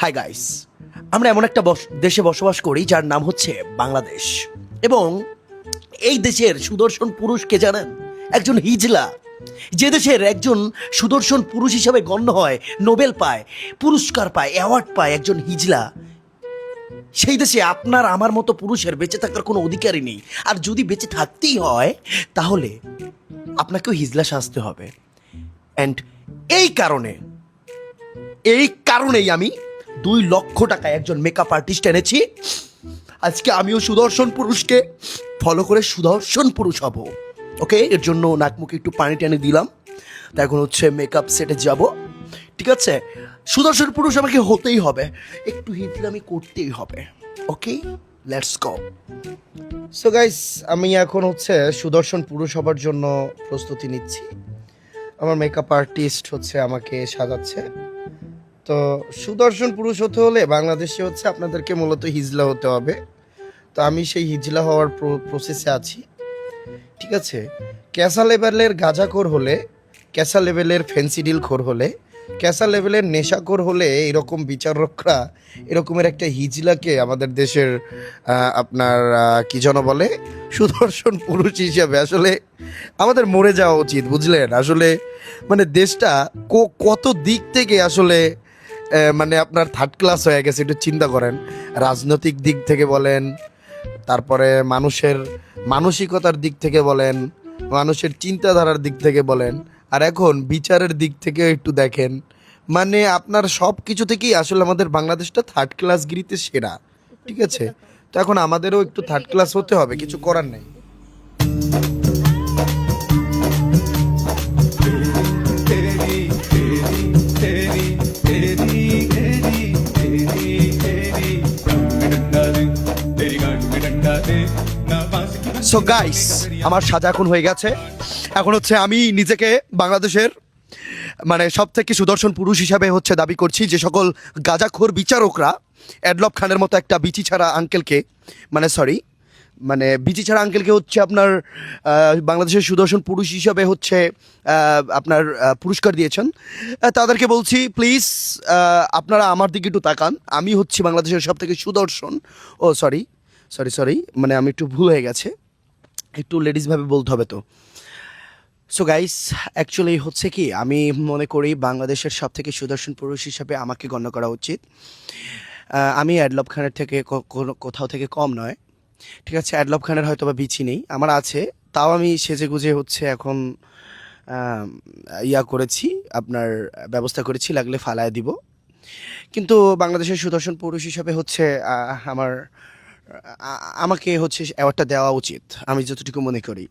Hi guys আমরা এমন একটা দেশে বসবাস করি যার নাম হচ্ছে বাংলাদেশ। এবং এই দেশের সুদর্শন পুরুষ কে জানেন? একজন হিজলা। যে দেশের একজন সুদর্শন পুরুষ হিসাবে গণ্য হয়, নোবেল পায়, পুরস্কার পায়, অ্যাওয়ার্ড পায় একজন হিজলা। সেই দেশে আপনার, আমার মতো পুরুষের বেঁচে থাকার কোনো অধিকারই নেই। আর যদি বেঁচে থাকতেই হয়, তাহলে আপনাকেও হিজলা সাজতে হবে। অ্যান্ড এই কারণে, এই কারণেই আমি দুই লক্ষ টাকায় একজন মেকআপ আর্টিস্ট এনেছি। আজকে আমিও সুদর্শন পুরুষকে ফলো করে সুদর্শন পুরুষ হব। ওকে এর জন্য নাক মুখে একটু পানি টানি দিলাম। তা এখন হচ্ছে মেকআপ সেটে যাব। ঠিক আছে? সুদর্শন পুরুষ আমাকে হতেই হবে। একটু হিটলামি করতেই হবে। Okay let's go so guys আমি এখন হচ্ছে সুদর্শন পুরুষ হবার জন্য প্রস্তুতি নিচ্ছি। আমার মেকআপ আর্টিস্ট হচ্ছে আমাকে সাজাচ্ছে। তো সুদর্শন পুরুষ হতে হলে বাংলাদেশে হচ্ছে আপনাদেরকে মূলত হিজলা হতে হবে। তো আমি সেই হিজলা হওয়ার প্রসেসে আছি। ঠিক আছে? ক্যাসা লেভেলের গাঁজাখোর হলে, ক্যাসা লেভেলের ফেন্সিডিল খোর হলে, ক্যাসা লেভেলের নেশাখোর হলে এরকম বিচারকরা এরকমের একটা হিজলাকে আমাদের দেশের আপনার কি যেন বলে, সুদর্শন পুরুষ হিসেবে আসলে আমাদের মরে যাওয়া উচিত, বুঝলেন? আসলে মানে দেশটা কত দিক থেকে আসলে মানে আপনার থার্ড ক্লাস হয়ে গেছে, একটু চিন্তা করেন। রাজনৈতিক দিক থেকে বলেন, তারপরে মানুষের মানসিকতার দিক থেকে বলেন, মানুষের চিন্তাধারার দিক থেকে বলেন, আর এখন বিচারের দিক থেকে একটু দেখেন মানে আপনার সব কিছু থেকেই আসলে আমাদের বাংলাদেশটা থার্ড ক্লাস গিরিতে সেরা, ঠিক আছে? তো এখন আমাদেরও একটু থার্ড ক্লাস হতে হবে, কিছু করার নেই। সো গাইস আমার সাজা এখন হয়ে গেছে। এখন হচ্ছে আমি নিজেকে বাংলাদেশের মানে সব থেকে সুদর্শন পুরুষ হিসাবে হচ্ছে দাবি করছি যে সকল গাজাখোর বিচারকরা অ্যাডলব খানের মতো একটা বিচি ছাড়া আঙ্কেলকে মানে সরি মানে বিচি ছাড়া আঙ্কেলকে হচ্ছে আপনার বাংলাদেশের সুদর্শন পুরুষ হিসাবে হচ্ছে আপনার পুরস্কার দিয়েছেন। তাদেরকে বলছি প্লিজ আপনারা আমার দিকে একটু তাকান। আমি হচ্ছি বাংলাদেশের সব থেকে সুদর্শন, ও সরি সরি সরি মানে আমি একটু ভুল হয়ে গেছে। একটু লেডিসভাবে বলতে হবে তো। সো গাইস অ্যাকচুয়ালি হচ্ছে কি, আমি মনে করি বাংলাদেশের সব থেকে সুদর্শন পুরুষ হিসাবে আমাকে গণ্য করা উচিত। আমি অ্যাডলব খানের থেকে কোথাও থেকে কম নয়। ঠিক আছে অ্যাডলব খানের হয়তো বা বিচি নেই, আমার আছে। তাও আমি সেজে গুজে হচ্ছে এখন ইয়া করেছি, আপনার ব্যবস্থা করেছি, লাগলে ফালায় দিব। কিন্তু বাংলাদেশের সুদর্শন পুরুষ হিসাবে হচ্ছে আমার আমাকে হচ্ছে অ্যাওয়ার্ডটা দেওয়া উচিত আমি যতটুকু মনে করি।